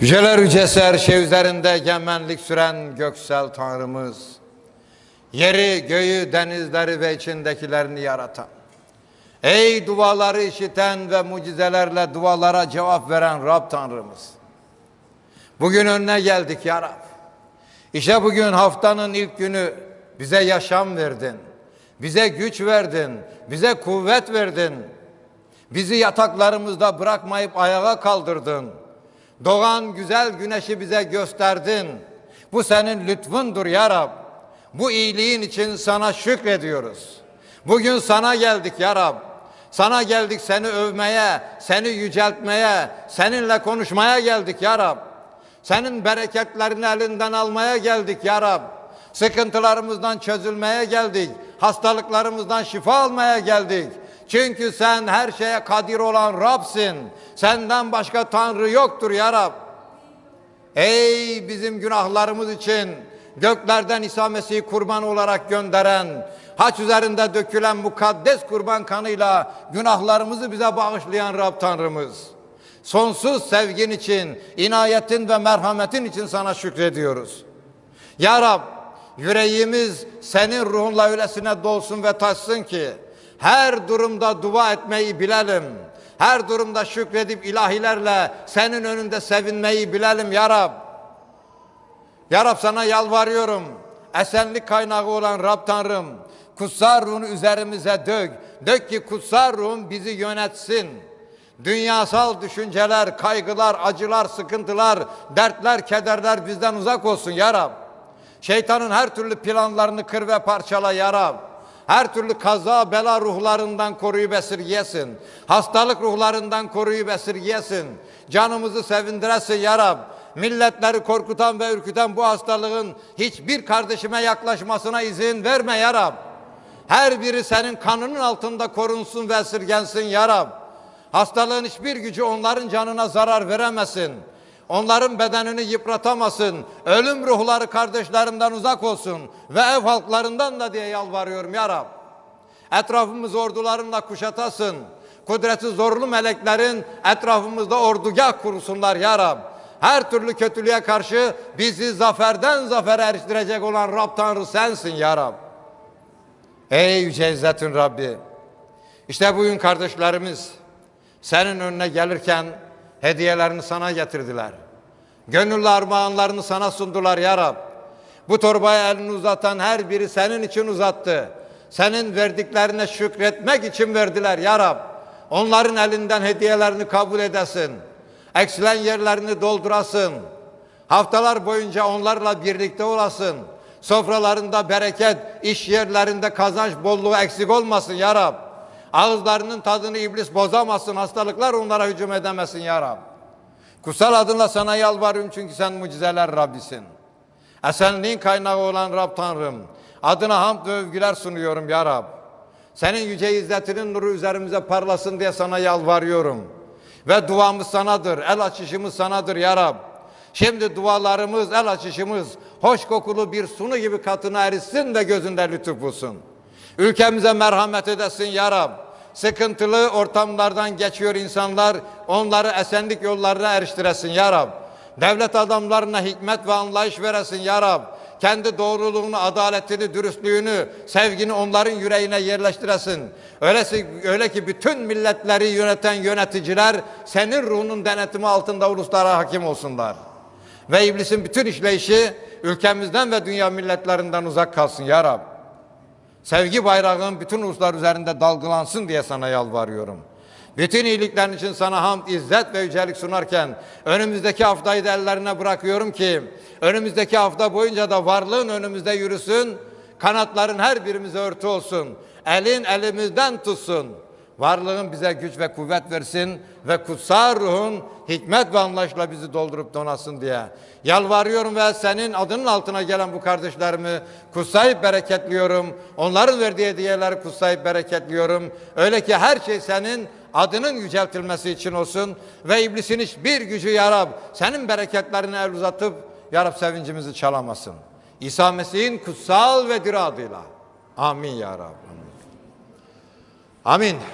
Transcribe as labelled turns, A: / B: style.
A: Yüceler yücesi her şey üzerinde egemenlik süren göksel Tanrımız. Yeri, göğü, denizleri ve içindekilerini yaratan. Ey duaları işiten ve mucizelerle dualara cevap veren Rab Tanrımız. Bugün önüne geldik ya Rab. İşte bugün haftanın ilk günü bize yaşam verdin. Bize güç verdin. Bize kuvvet verdin. Bizi yataklarımızda bırakmayıp ayağa kaldırdın. Doğan güzel güneşi bize gösterdin. Bu senin lütfundur ya Rab. Bu iyiliğin için sana şükrediyoruz. Bugün sana geldik ya Rab. Sana geldik seni övmeye, seni yüceltmeye, seninle konuşmaya geldik ya Rab. Senin bereketlerini elinden almaya geldik ya Rab. Sıkıntılarımızdan çözülmeye geldik. Hastalıklarımızdan şifa almaya geldik. Çünkü sen her şeye kadir olan Rab'sin. Senden başka Tanrı yoktur ya Rab. Ey bizim günahlarımız için göklerden İsa Mesih'i kurban olarak gönderen, haç üzerinde dökülen mukaddes kurban kanıyla günahlarımızı bize bağışlayan Rab Tanrımız. Sonsuz sevgin için, inayetin ve merhametin için sana şükrediyoruz. Ya Rab, yüreğimiz senin ruhunla öylesine dolsun ve taşsın ki, her durumda dua etmeyi bilelim. Her durumda şükredip ilahilerle senin önünde sevinmeyi bilelim ya Rab. Ya Rab sana yalvarıyorum. Esenlik kaynağı olan Rab Tanrım. Kutsal ruhunu üzerimize dök. Dök ki kutsal ruhun bizi yönetsin. Dünyasal düşünceler, kaygılar, acılar, sıkıntılar, dertler, kederler bizden uzak olsun ya Rab. Şeytanın her türlü planlarını kır ve parçala ya Rab. Her türlü kaza, bela ruhlarından koruyup esirgeyesin. Hastalık ruhlarından koruyup esirgeyesin. Canımızı sevindiresin ya Rab. Milletleri korkutan ve ürküten bu hastalığın hiçbir kardeşime yaklaşmasına izin verme ya Rab. Her biri senin kanının altında korunsun ve esirgensin ya Rab. Hastalığın hiçbir gücü onların canına zarar veremesin. Onların bedenini yıpratamasın. Ölüm ruhları kardeşlerimden uzak olsun. Ve ev halklarından da diye yalvarıyorum ya Rab. Etrafımız ordularınla kuşatasın. Kudreti zorlu meleklerin etrafımızda ordugah kursunlar ya Rab. Her türlü kötülüğe karşı bizi zaferden zafere eriştirecek olan Rab Tanrı sensin ya Rab. Ey Yüce İzzet'in Rabbi. İşte bugün kardeşlerimiz senin önüne gelirken hediyelerini sana getirdiler. Gönüllü armağanlarını sana sundular ya Rab. Bu torbaya elini uzatan her biri senin için uzattı. Senin verdiklerine şükretmek için verdiler ya Rab. Onların elinden hediyelerini kabul edesin. Eksilen yerlerini doldurasın. Haftalar boyunca onlarla birlikte olasın. Sofralarında bereket, iş yerlerinde kazanç bolluğu eksik olmasın ya Rab. Ağızlarının tadını iblis bozamasın, hastalıklar onlara hücum edemesin ya Rab. Kutsal adınla sana yalvarıyorum çünkü sen mucizeler Rabbisin. Esenliğin kaynağı olan Rab Tanrım. Adına hamd ve övgüler sunuyorum ya Rab. Senin yüce izzetinin nuru üzerimize parlasın diye sana yalvarıyorum. Ve duamız sanadır, el açışımız sanadır ya Rab. Şimdi dualarımız, el açışımız hoş kokulu bir sunu gibi katına erişsin de gözünde lütuf bulsun. Ülkemize merhamet edesin ya Rab. Sıkıntılı ortamlardan geçiyor insanlar. Onları esenlik yollarına eriştiresin ya Rab. Devlet adamlarına hikmet ve anlayış veresin ya Rab. Kendi doğruluğunu, adaletini, dürüstlüğünü, sevgini onların yüreğine yerleştiresin. Öylesi, öyle ki bütün milletleri yöneten yöneticiler senin ruhunun denetimi altında uluslara hakim olsunlar. Ve iblisin bütün işleyişi ülkemizden ve dünya milletlerinden uzak kalsın ya Rab. Sevgi bayrağın bütün uluslar üzerinde dalgalansın diye sana yalvarıyorum. Bütün iyiliklerin için sana hamd, izzet ve yücelik sunarken önümüzdeki haftayı da ellerine bırakıyorum ki önümüzdeki hafta boyunca da varlığın önümüzde yürüsün, kanatların her birimize örtü olsun, elin elimizden tutsun. Varlığın bize güç ve kuvvet versin ve kutsal ruhun hikmet ve anlayışla bizi doldurup donasın diye. Yalvarıyorum ve senin adının altına gelen bu kardeşlerimi kutsayıp bereketliyorum. Onların verdiği hediyeleri kutsayıp bereketliyorum. Öyle ki her şey senin adının yüceltilmesi için olsun ve iblisin hiçbir gücü yarab senin bereketlerini el uzatıp yarab sevincimizi çalamasın. İsa Mesih'in kutsal ve diri adıyla. Amin ya Rab. Amin.